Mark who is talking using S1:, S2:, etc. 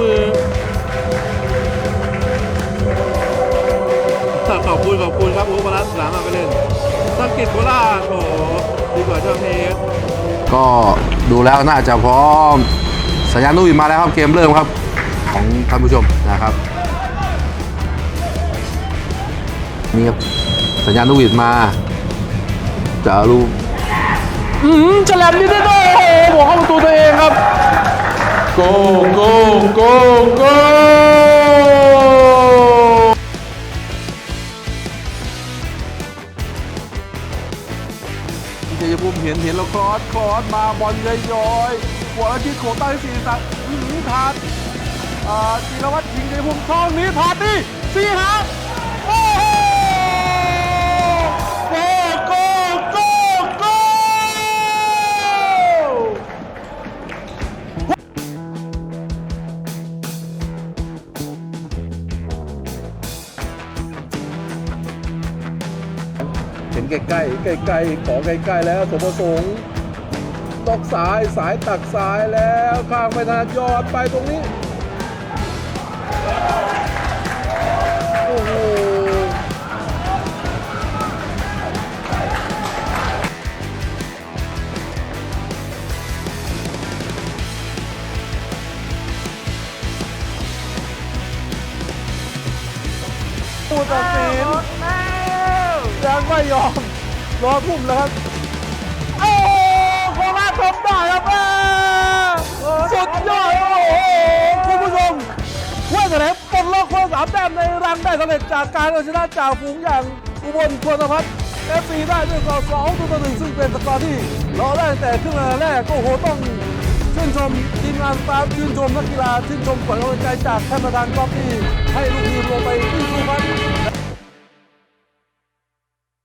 S1: มือขอบคุณขอบคุณครับโอ้บาลัสสามมาไปเล่นสกิตโคราชโอ้ดีกว่าเจ้าเพชร
S2: ก็ดูแล้วน่าจะพร้อม สัญญาณนุ่ยมาแล้วครับเกมเริ่มครับ ของท่านผู้ชมนะครับนี่ครับสัญญาณนุ่ยมา จะรู้อืมฉลับนิดเดียวโอ้โหบอกเข้าประตูตัวเองครับ โกโกโกโกเจยภูมิเห็นเห็นแล้วคลอสคลอสมาบอลย้อยๆหัวอาทิตย์โขใต้สีสักหือถาดจิรวัตรยิงเจยภูมิช่องนี้ถาดนี่สี่หาโห็นใกล้ๆใกล้ๆขอใกล้ๆแล้วสมประสงค์ตอกสายสายตักสายแล้วข้างไม่ทันยอดไปตรงนี้โอ้โหตัดสินยัง ไม่ยอมรอทุ่มแล้วครับโอ้โหโคราชทำได้ครับแม่สุดยอดโอ้โหคุณผู้ชมถ้วยแถลงปลดล็อกคนสามแต้มในรังได้สำเร็จจากการเอาชนะจากฝูงอย่างอุบลพลพัฒน์เอฟซีได้ด้วยสกอร์สองต่อหนึ่งซึ่งเป็นสกอร์ที่เราได้ตั้งแต่ครึ่งเวลาแรกก็โอ้โหต้องชื่นชมทีมงานสตาฟชื่นชมนักกีฬาชื่นชมขวัญกำลังใจจากท่านประธานกอล์ฟที่ให้ลูกทีมลง